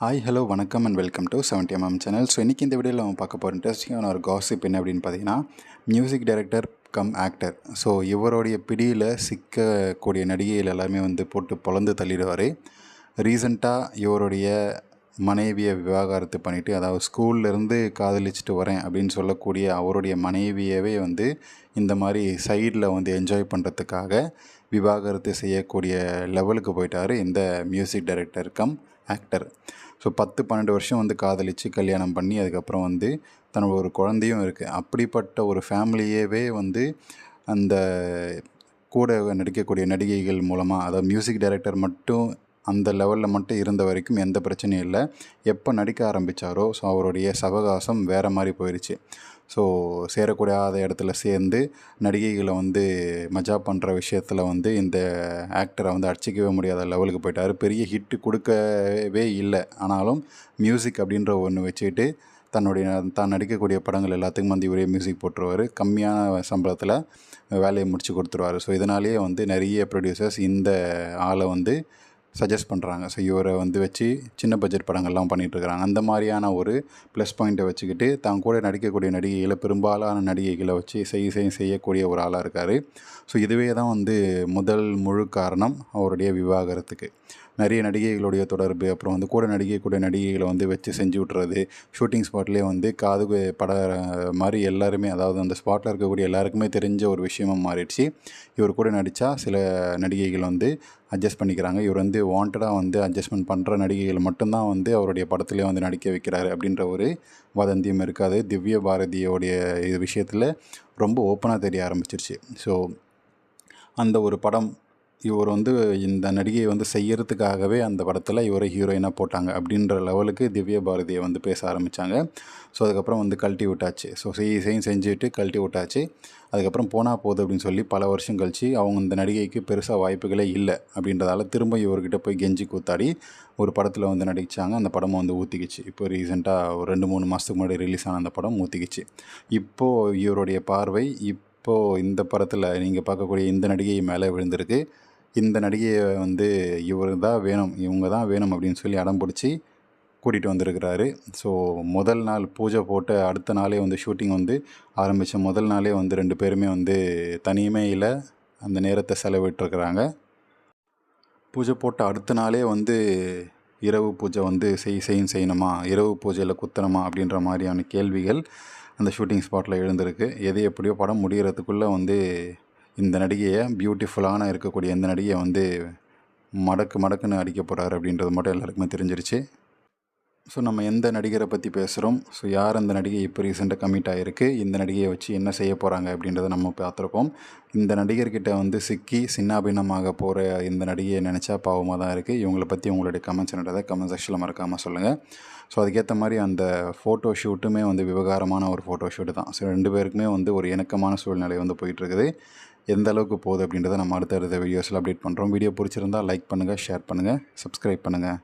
Hi hello வணக்கம் and welcome to seventy M M channel so இன்றைக்கி இந்த வீடியோவில் நம்ம பார்க்க போகிற இன்ட்ரெஸ்டிங்கான ஒரு காசிப் என்ன அப்படின்னு பார்த்தீங்கன்னா music director cum actor so இவருடைய பிடியில் சிக்கக்கூடிய நடிகைகள் எல்லாருமே வந்து போட்டு பொழந்து தள்ளிடுவார். ரீசண்டாக இவருடைய மனைவியை விவாகரத்து பண்ணிவிட்டு அதாவது ஸ்கூல்லேருந்து காதலிச்சுட்டு வரேன் அப்படின்னு சொல்லக்கூடிய அவருடைய மனைவியவே வந்து இந்த மாதிரி சைடில் வந்து என்ஜாய் பண்ணுறதுக்காக விவாகரத்து செய்யக்கூடிய லெவலுக்கு போயிட்டார் இந்த music director cum actor so பத்து பன்னெண்டு வருஷம் வந்து காதலித்து கல்யாணம் பண்ணி அதுக்கப்புறம் வந்து தன்னோட ஒரு குழந்தையும் இருக்குது அப்படிப்பட்ட ஒரு ஃபேமிலியவே வந்து அந்த கூட நடிக்கக்கூடிய நடிகைகள் மூலமாக அதாவது மியூசிக் டைரக்டர் மட்டும் அந்த லெவலில் மட்டும் இருந்த வரைக்கும் எந்த பிரச்சனையும் இல்லை. எப்போ நடிக்க ஆரம்பித்தாரோ ஸோ அவருடைய சவகாசம் வேறு மாதிரி போயிடுச்சு ஸோ சேரக்கூடாத இடத்துல சேர்ந்து நடிகைகளை வந்து மஜா பண்ணுற விஷயத்தில் வந்து இந்த ஆக்டரை வந்து அடிச்சிக்கவே முடியாத லெவலுக்கு போயிட்டார். பெரிய ஹிட்டு கொடுக்கவே இல்லை. ஆனாலும் மியூசிக் அப்படின்ற ஒன்று வச்சுக்கிட்டு தன்னுடைய தான் நடிக்கக்கூடிய படங்கள் எல்லாத்துக்கும் வந்து இவரே மியூசிக் போட்டுருவார். கம்மியான சம்பளத்தில் வேலையை முடித்து கொடுத்துருவார். ஸோ இதனாலேயே வந்து நிறைய ப்ரொடியூசர்ஸ் இந்த ஆளை வந்து சஜஸ்ட் பண்ணுறாங்க ஸோ இவரை வந்து வச்சு சின்ன பட்ஜெட் படங்கள்லாம் பண்ணிகிட்ருக்குறாங்க அந்த மாதிரியான ஒரு ப்ளஸ் பாயிண்ட்டை வச்சுக்கிட்டு தான் கூட நடிக்கக்கூடிய நடிகைகளை பெரும்பாலான நடிகைகளை வச்சு செய் செய் செய்யக்கூடிய ஒரு ஆளாக இருக்கார். ஸோ இதுவே தான் வந்து முதல் முழு காரணம் அவருடைய விவாகரத்துக்கு. நிறைய நடிகைகளுடைய தொடர்பு அப்புறம் வந்து கூட நடிகை கூட நடிகைகளை வந்து வச்சு செஞ்சு விட்றது ஷூட்டிங் ஸ்பாட்லேயே வந்து காது பட மாதிரி எல்லாருமே அதாவது அந்த ஸ்பாட்டில் இருக்கக்கூடிய எல்லாருக்குமே தெரிஞ்ச ஒரு விஷயமாக மாறிடுச்சு. இவர் கூட நடித்தா சில நடிகைகள் வந்து அட்ஜஸ்ட் பண்ணிக்கிறாங்க. இவர் வந்து வாண்டடாக வந்து அட்ஜஸ்ட்மெண்ட் பண்ணுற நடிகைகள் மட்டும்தான் வந்து அவருடைய படத்துலேயே வந்து நடிக்க வைக்கிறாரு அப்படின்ற ஒரு வதந்தியும் இருக்காது. திவ்ய பாரதியோடைய இது விஷயத்தில் ரொம்ப ஓப்பனாக தெரிய ஆரம்பிச்சிருச்சு. ஸோ அந்த ஒரு படம் இவர் வந்து இந்த நடிகையை வந்து செய்யறதுக்காகவே அந்த படத்தில் இவரை ஹீரோயினாக போட்டாங்க அப்படின்ற லெவலுக்கு திவ்ய பாரதியை வந்து பேச ஆரம்பித்தாங்க ஸோ அதுக்கப்புறம் வந்து கழட்டி விட்டாச்சு. ஸோ செய் செய்யும் செஞ்சுட்டு கழட்டி விட்டாச்சு. அதுக்கப்புறம் போனால் போகுது அப்படின்னு சொல்லி பல வருஷம் கழித்து அவங்க இந்த நடிகைக்கு பெருசாக வாய்ப்புகளே இல்லை அப்படின்றதால திரும்ப இவர்கிட்ட போய் கெஞ்சி கூத்தாடி ஒரு படத்தில் வந்து நடித்தாங்க அந்த படமும் வந்து ஊற்றிக்கிச்சு இப்போ ரீசெண்டாக ஒரு ரெண்டு மூணு மாதத்துக்கு முன்னாடி ரிலீஸ் ஆன அந்த படம் ஊற்றிக்கிச்சு இப்போது இவருடைய பார்வை இப்போது இந்த படத்தில் நீங்கள் பார்க்கக்கூடிய இந்த நடிகை மேலே விழுந்திருக்கு. இந்த நடிகையை வந்து இவர் தான் வேணும் இவங்க தான் வேணும் அப்படின்னு சொல்லி அடம் பிடிச்சி கூட்டிகிட்டு வந்திருக்கிறாரு. ஸோ முதல் நாள் பூஜை போட்டு அடுத்த நாளே வந்து ஷூட்டிங் வந்து ஆரம்பித்த முதல் நாளே வந்து ரெண்டு பேருமே வந்து தனிமையில் அந்த நேரத்தை செலவிட்டுருக்குறாங்க. பூஜை போட்ட அடுத்த நாளே வந்து இரவு பூஜை வந்து செய் செய்யும் செய்யணுமா இரவு பூஜையில் குத்தணுமா அப்படின்ற மாதிரியான கேள்விகள் அந்த ஷூட்டிங் ஸ்பாட்டில் எழுந்திருக்கு. எது எப்படியோ படம் முடிகிறதுக்குள்ளே வந்து இந்த நடிகையை பியூட்டிஃபுல்லான இருக்கக்கூடிய இந்த நடிகையை வந்து மடக்கு மடக்குன்னு அடிக்க போகிறாரு அப்படின்றது மட்டும் எல்லாருக்குமே தெரிஞ்சிருச்சு. ஸோ நம்ம எந்த நடிகரை பற்றி பேசுகிறோம் ஸோ யார் அந்த நடிகை இப்போ ரீசெண்டாக கமிட் ஆகிருக்கு இந்த நடிகையை வச்சு என்ன செய்ய போகிறாங்க அப்படின்றத நம்ம பார்த்துருப்போம். இந்த நடிகர்கிட்ட வந்து சிக்கி சின்னாபின்னமாக போகிற இந்த நடிகையை நினச்சா பாவமாக தான் இருக்குது இவங்களை பற்றி உங்களுடைய கமெண்ட்ஸ் என்னன்றதை கமெண்ட் செக்ஷனில் மறக்காமல் சொல்லுங்கள் ஸோ அதுக்கேற்ற மாதிரி அந்த ஃபோட்டோ ஷூட்டுமே வந்து விவகாரமான ஒரு ஃபோட்டோ ஷூட்டு தான். ஸோ ரெண்டு பேருக்குமே வந்து ஒரு இணக்கமான சூழ்நிலை வந்து போயிட்டுருக்குது. எந்த அளவுக்கு போகுது அப்படின்றத நம்ம அடுத்த அடுத்த வீடியோஸில் அப்டேட் பண்ணுறோம் வீடியோ பிடிச்சிருந்தால் லைக் பண்ணுங்கள் ஷேர் பண்ணுங்கள் சப்ஸ்கிரைப் பண்ணுங்கள்